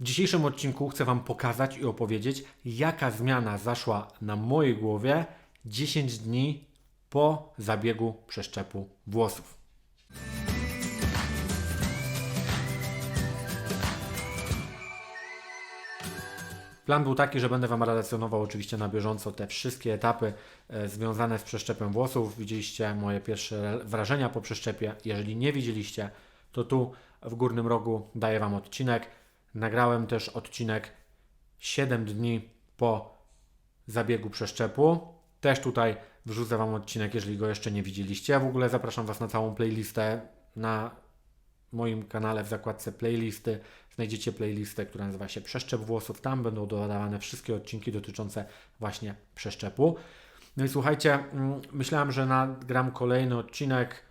W dzisiejszym odcinku chcę Wam pokazać i opowiedzieć, jaka zmiana zaszła na mojej głowie 10 dni po zabiegu przeszczepu włosów. Plan był taki, że będę Wam relacjonował oczywiście na bieżąco te wszystkie etapy e, związane z przeszczepem włosów. Widzieliście moje pierwsze wrażenia po przeszczepie. Jeżeli nie widzieliście, to tu w górnym rogu daję Wam odcinek. Nagrałem też odcinek 7 dni po zabiegu przeszczepu. Też tutaj wrzucę Wam odcinek, jeżeli go jeszcze nie widzieliście. Ja w ogóle zapraszam Was na całą playlistę na moim kanale w zakładce playlisty znajdziecie playlistę, która nazywa się Przeszczep włosów. Tam będą dodawane wszystkie odcinki dotyczące właśnie przeszczepu. No i słuchajcie, mm, myślałem, że nagram kolejny odcinek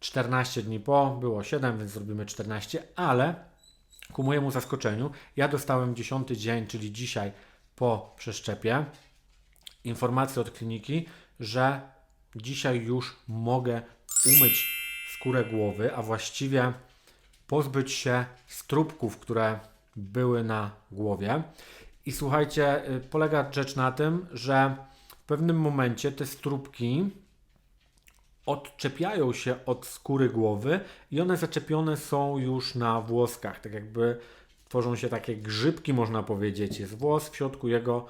14 dni po, było 7, więc zrobimy 14, ale ku mojemu zaskoczeniu, ja dostałem 10 dzień, czyli dzisiaj po przeszczepie, informację od kliniki, że dzisiaj już mogę umyć skórę głowy, a właściwie pozbyć się strubków, które były na głowie. I słuchajcie, y, polega rzecz na tym, że w pewnym momencie te strubki odczepiają się od skóry głowy i one zaczepione są już na włoskach. Tak jakby tworzą się takie grzybki, można powiedzieć. Jest włos, w środku jego,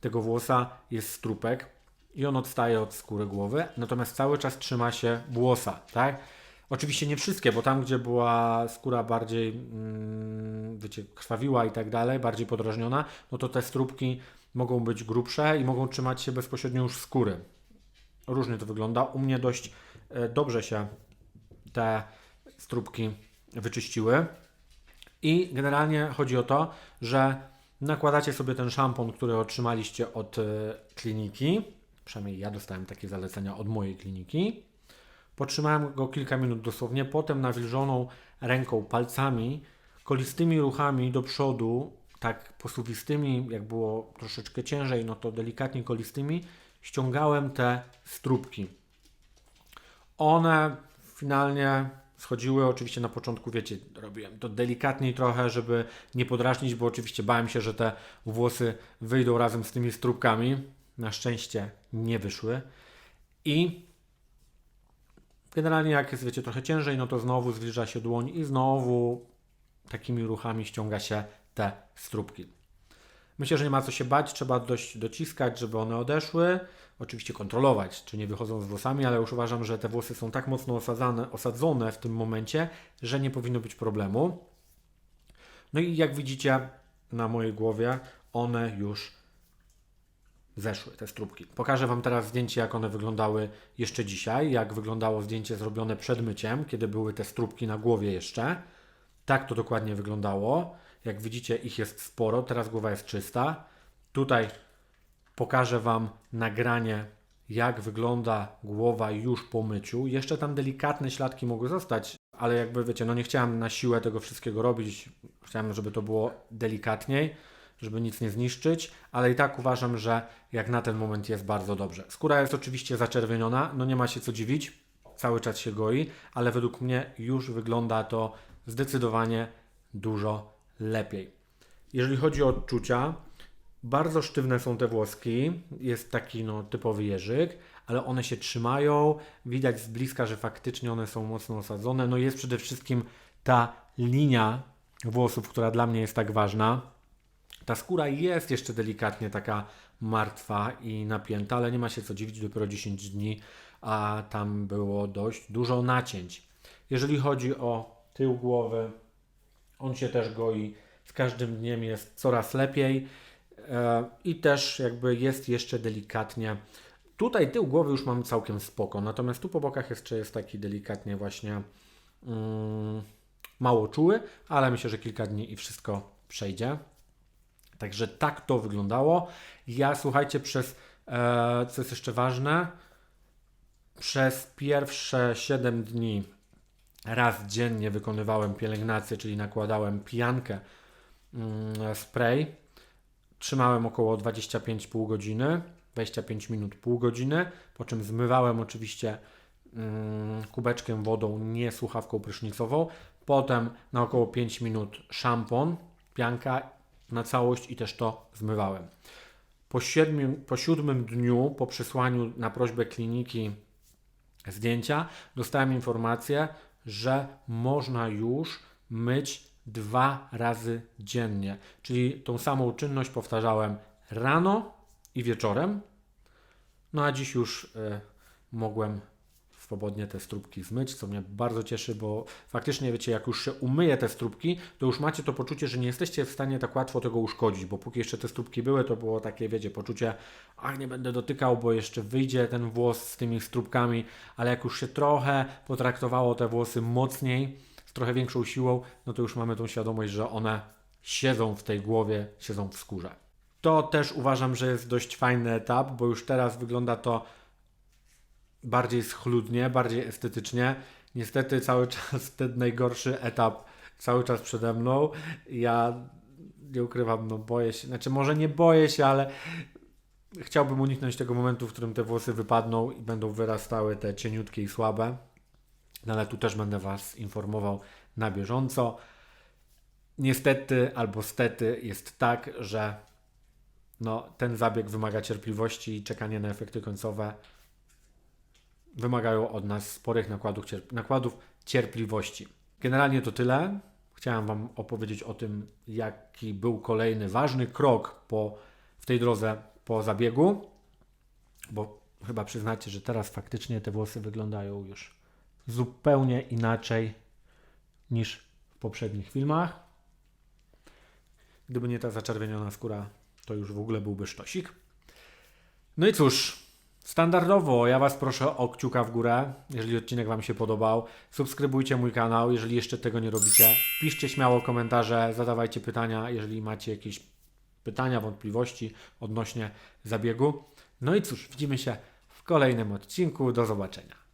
tego włosa jest strupek i on odstaje od skóry głowy, natomiast cały czas trzyma się włosa, tak? Oczywiście nie wszystkie, bo tam, gdzie była skóra bardziej, mm, wiecie, krwawiła i tak dalej, bardziej podrażniona, no to te strubki mogą być grubsze i mogą trzymać się bezpośrednio już skóry. Różnie to wygląda. U mnie dość e, dobrze się te strubki wyczyściły. I generalnie chodzi o to, że nakładacie sobie ten szampon, który otrzymaliście od e, kliniki. Przynajmniej ja dostałem takie zalecenia od mojej kliniki. Potrzymałem go kilka minut dosłownie, potem nawilżoną ręką, palcami, kolistymi ruchami do przodu, tak posuwistymi, jak było troszeczkę ciężej, no to delikatnie kolistymi, ściągałem te strubki. One finalnie schodziły, oczywiście na początku, wiecie, robiłem to delikatniej trochę, żeby nie podrażnić, bo oczywiście bałem się, że te włosy wyjdą razem z tymi strubkami. Na szczęście nie wyszły. I Generalnie jak jest, wiecie, trochę ciężej, no to znowu zbliża się dłoń i znowu takimi ruchami ściąga się te strubki. Myślę, że nie ma co się bać, trzeba dość dociskać, żeby one odeszły. Oczywiście kontrolować, czy nie wychodzą z włosami, ale już uważam, że te włosy są tak mocno osadzone w tym momencie, że nie powinno być problemu. No i jak widzicie na mojej głowie, one już zeszły te strubki. Pokażę Wam teraz zdjęcie, jak one wyglądały jeszcze dzisiaj, jak wyglądało zdjęcie zrobione przed myciem, kiedy były te strubki na głowie jeszcze. Tak to dokładnie wyglądało. Jak widzicie, ich jest sporo, teraz głowa jest czysta. Tutaj pokażę Wam nagranie, jak wygląda głowa już po myciu. Jeszcze tam delikatne śladki mogły zostać, ale jakby wiecie, no nie chciałem na siłę tego wszystkiego robić. Chciałem, żeby to było delikatniej żeby nic nie zniszczyć, ale i tak uważam, że jak na ten moment jest bardzo dobrze. Skóra jest oczywiście zaczerwieniona, no nie ma się co dziwić, cały czas się goi, ale według mnie już wygląda to zdecydowanie dużo lepiej. Jeżeli chodzi o odczucia, bardzo sztywne są te włoski, jest taki no, typowy jeżyk, ale one się trzymają, widać z bliska, że faktycznie one są mocno osadzone. No jest przede wszystkim ta linia włosów, która dla mnie jest tak ważna ta skóra jest jeszcze delikatnie taka martwa i napięta, ale nie ma się co dziwić, dopiero 10 dni, a tam było dość dużo nacięć. Jeżeli chodzi o tył głowy, on się też goi. Z każdym dniem jest coraz lepiej e, i też jakby jest jeszcze delikatnie. Tutaj tył głowy już mam całkiem spoko, natomiast tu po bokach jeszcze jest taki delikatnie właśnie mm, mało czuły, ale myślę, że kilka dni i wszystko przejdzie. Także tak to wyglądało. Ja słuchajcie, przez e, co jest jeszcze ważne, przez pierwsze 7 dni raz dziennie wykonywałem pielęgnację, czyli nakładałem pijankę mm, spray. Trzymałem około 25,5 godziny, 25 minut, pół godziny, po czym zmywałem oczywiście mm, kubeczkiem wodą, nie słuchawką prysznicową. Potem na około 5 minut szampon, pianka na całość i też to zmywałem. Po, siedmiu, po siódmym dniu, po przesłaniu na prośbę kliniki zdjęcia, dostałem informację, że można już myć dwa razy dziennie. Czyli tą samą czynność powtarzałem rano i wieczorem. No a dziś już y, mogłem swobodnie te stróbki zmyć, co mnie bardzo cieszy, bo faktycznie wiecie, jak już się umyje te stróbki, to już macie to poczucie, że nie jesteście w stanie tak łatwo tego uszkodzić, bo póki jeszcze te stróbki były, to było takie, wiecie, poczucie, a nie będę dotykał, bo jeszcze wyjdzie ten włos z tymi stróbkami, ale jak już się trochę potraktowało te włosy mocniej, z trochę większą siłą, no to już mamy tą świadomość, że one siedzą w tej głowie, siedzą w skórze. To też uważam, że jest dość fajny etap, bo już teraz wygląda to bardziej schludnie, bardziej estetycznie. Niestety cały czas ten najgorszy etap cały czas przede mną. Ja nie ukrywam, no boję się, znaczy może nie boję się, ale chciałbym uniknąć tego momentu, w którym te włosy wypadną i będą wyrastały te cieniutkie i słabe. No ale tu też będę Was informował na bieżąco. Niestety albo stety jest tak, że no, ten zabieg wymaga cierpliwości i czekanie na efekty końcowe wymagają od nas sporych nakładów, cierp- nakładów cierpliwości. Generalnie to tyle. Chciałem Wam opowiedzieć o tym, jaki był kolejny ważny krok po, w tej drodze po zabiegu, bo chyba przyznacie, że teraz faktycznie te włosy wyglądają już zupełnie inaczej niż w poprzednich filmach. Gdyby nie ta zaczerwieniona skóra, to już w ogóle byłby sztosik. No i cóż, Standardowo ja Was proszę o kciuka w górę, jeżeli odcinek Wam się podobał. Subskrybujcie mój kanał, jeżeli jeszcze tego nie robicie. Piszcie śmiało komentarze, zadawajcie pytania, jeżeli macie jakieś pytania, wątpliwości odnośnie zabiegu. No i cóż, widzimy się w kolejnym odcinku. Do zobaczenia.